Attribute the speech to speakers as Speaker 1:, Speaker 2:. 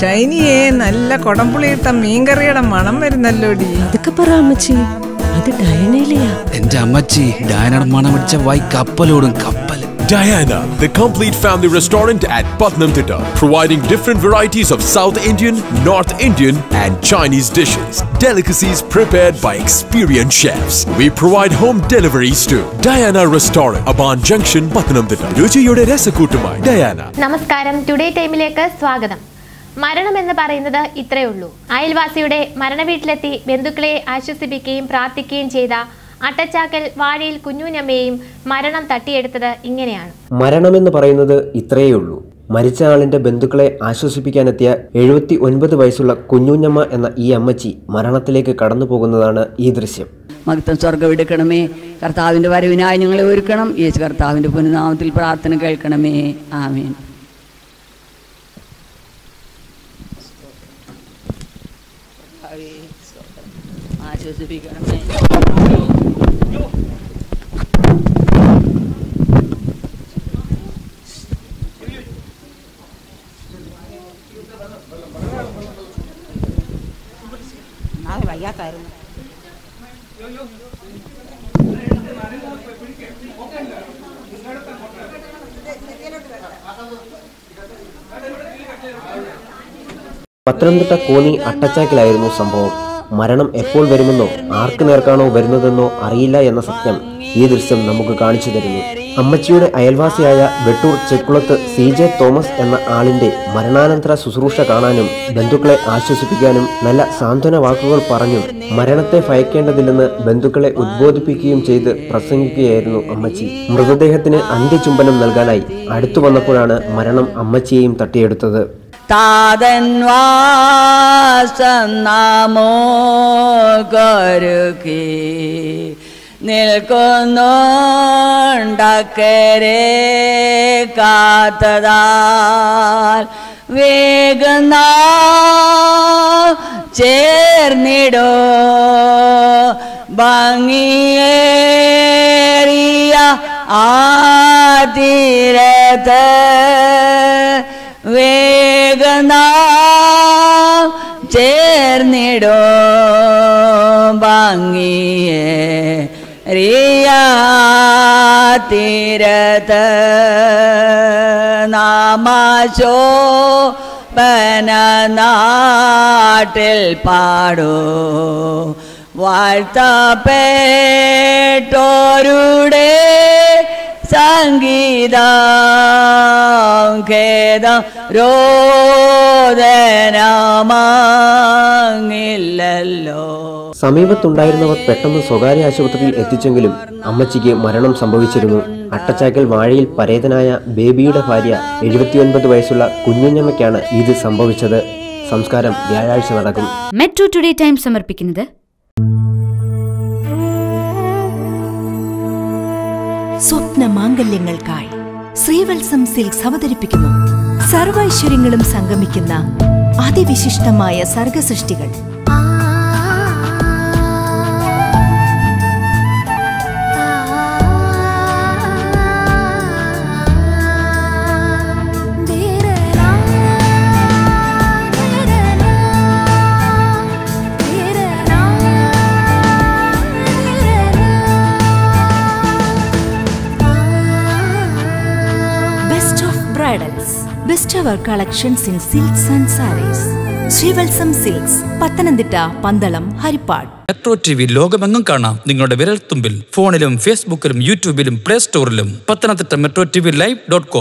Speaker 1: ഷൈനിയെ നല്ല കൊടംപുളിയിട്ട മീൻകറിയുടെ മണം വരുന്നല്ലോടി
Speaker 2: അതൊക്കെ പറ അമ്മച്ചി അത് ഡയനയിലെയാ
Speaker 3: എന്റെ അമ്മച്ചി ഡയനയുടെ മണം അടിച്ച വായി കപ്പലോടും കപ്പൽ
Speaker 4: Diana, the complete family restaurant at Patnamthitta, providing different varieties of South Indian, North Indian, and Chinese dishes. Delicacies prepared by experienced chefs. We provide home deliveries too. Diana Restaurant, Aban Junction, Patnamthitta. രുചിയുടെ രസക്കൂട്ടുമായി Diana
Speaker 5: നമസ്കാരം today ടൈമിലേക്ക് സ്വാഗതം മരണം എന്ന് പറയുന്നത് ഇത്രയേ ഉള്ളൂ. അയൽവാസിയുടെ മരണവീട്ടിലെത്തി ബന്ധുക്കളെ ആശ്വസിപ്പിക്കുകയും പ്രാർത്ഥിക്കുകയും ചെയ്ത അട്ടച്ചാക്കൽ വാഴയിൽ കുഞ്ഞുനമ്മയെയും മരണം തട്ടിയെടുത്തത് ഇങ്ങനെയാണ്.
Speaker 6: മരണമെന്ന് പറയുന്നത് ഇത്രയേ ഉള്ളൂ. മരിച്ച ആളിന്റെ ബന്ധുക്കളെ ആശ്വസിപ്പിക്കാനെത്തിയ എഴുപത്തി ഒൻപത് വയസ്സുള്ള കുഞ്ഞുഞ്ഞമ്മ എന്ന ഈ അമ്മച്ചി മരണത്തിലേക്ക് കടന്നു പോകുന്നതാണ് ഈ ദൃശ്യം.
Speaker 7: മകത്തം സ്വർഗം എടുക്കണമേ. കർത്താവിന്റെ വരവിനായി ഞങ്ങളെ ഒരുക്കണം. യേശു കർത്താവിന്റെ പുനനാമത്തിൽ പ്രാർത്ഥന കേൾക്കണമേ. ആമേൻ. sorry. So, I chose the bigger man. Yo, yo, yo. A caer. Yo, yo.
Speaker 6: Pathanamthitta Konni അട്ടച്ചാക്കിലായിരുന്നു സംഭവം. മരണം എപ്പോൾ വരുമെന്നോ ആർക്ക് നേർക്കാണോ വരുന്നതെന്നോ അറിയില്ല എന്ന സത്യം ഈ ദൃശ്യം നമുക്ക് കാണിച്ചു തരുന്നു. അമ്മച്ചിയുടെ അയൽവാസിയായ Vettoor Chekkulath C J Thomas എന്ന ആളിന്റെ മരണാനന്തര ശുശ്രൂഷ കാണാനും ബന്ധുക്കളെ ആശ്വസിപ്പിക്കാനും നല്ല സാന്ത്വന വാക്കുകൾ പറഞ്ഞും മരണത്തെ ഭയക്കേണ്ടതില്ലെന്ന് ബന്ധുക്കളെ ഉദ്ബോധിപ്പിക്കുകയും ചെയ്ത് പ്രസംഗിക്കുകയായിരുന്നു അമ്മച്ചി. മൃതദേഹത്തിന് അന്ത്യചുംബനം നൽകാനായി അടുത്തു വന്നപ്പോഴാണ് മരണം അമ്മച്ചിയെയും തട്ടിയെടുത്തത്.
Speaker 7: താതൻവാസം നാമോ കരുക്കി നിൽക്കുന്നുണ്ടക്കരെ കാത്തതാൽ വേഗന ചേർന്നിടോ. ഭംഗിയേറിയ ആ വേഗന ചേർന്നിടോ ഭംഗിയേ റിയ തീരത്ത് നാമാശോ പനനാട്ടിൽ പാടോ. വാഴ്ത്തപ്പെട്ടോരുടെ സംഗീതം ഖേദം രോദനമാങ്ങില്ലല്ലോ
Speaker 6: സമീപത്തുണ്ടായിരുന്നവർ പെട്ടെന്ന് സ്വകാര്യ ആശുപത്രിയിൽ എത്തിച്ചെങ്കിലും അമ്മച്ചിക്ക് മരണം സംഭവിച്ചിരുന്നു. അട്ടച്ചാക്കൽ വാഴയിൽ പരേതനായ ബേബിയുടെ ഭാര്യ എഴുപത്തിയൊൻപത് വയസ്സുള്ള കുഞ്ഞുഞ്ഞമ്മയ്ക്കാണ് ഇത് സംഭവിച്ചത്. സംസ്കാരം വ്യാഴാഴ്ച നടക്കും.
Speaker 8: മെട്രോ ടുഡേ ടൈം സമർപ്പിക്കുന്നത്
Speaker 2: സ്വപ്ന മാംഗല്യങ്ങൾക്കായി ശ്രീവത്സം സിൽക്സ് അവതരിപ്പിക്കുന്നു. സർവൈശ്വര്യങ്ങളും സംഗമിക്കുന്ന അതിവിശിഷ്ടമായ സർഗസൃഷ്ടികൾ. Bridals best our collections in silks and sarees Sreevalsam silks Pathanamthitta Pandalam Haripad
Speaker 3: metro T V ലോകമെങ്ങും കാണാം. നിങ്ങളുടെ വിരൽത്തുമ്പിൽ ഫോണിലും ഫേസ്ബുക്കിലും യൂട്യൂബിലും play സ്റ്റോറിലും Pathanamthitta metro T V live dot com